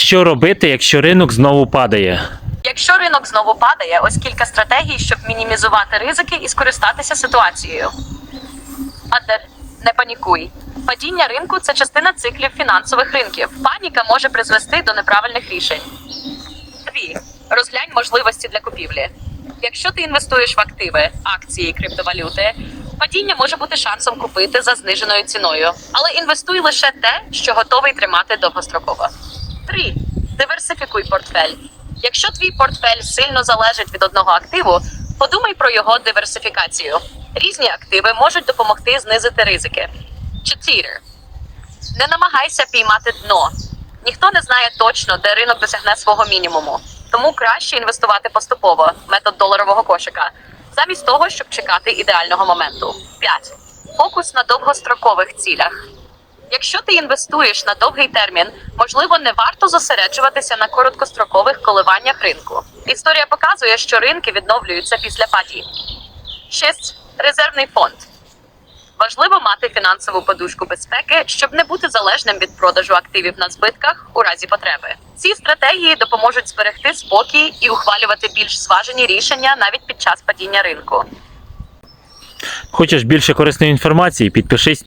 Що робити, якщо ринок знову падає? Якщо ринок знову падає, ось кілька стратегій, щоб мінімізувати ризики і скористатися ситуацією. Адер, не панікуй. Падіння ринку це частина циклів фінансових ринків. Паніка може призвести до неправильних рішень. Дві. Розглянь можливості для купівлі. Якщо ти інвестуєш в активи, акції, криптовалюти, падіння може бути шансом купити за зниженою ціною, але інвестуй лише те, що готовий тримати довгостроково. 3. Диверсифікуй портфель. Якщо твій портфель сильно залежить від одного активу, подумай про його диверсифікацію. Різні активи можуть допомогти знизити ризики. 4. Не намагайся піймати дно. Ніхто не знає точно, де ринок досягне свого мінімуму. Тому краще інвестувати поступово метод доларового кошика, замість того, щоб чекати ідеального моменту. 5. Фокус на довгострокових цілях. Якщо ти інвестуєш на довгий термін, можливо, не варто зосереджуватися на короткострокових коливаннях ринку. Історія показує, що ринки відновлюються після падінь. 6. Резервний фонд. Важливо мати фінансову подушку безпеки, щоб не бути залежним від продажу активів на збитках у разі потреби. Ці стратегії допоможуть зберегти спокій і ухвалювати більш зважені рішення навіть під час падіння ринку. Хочеш більше корисної інформації? Підпишись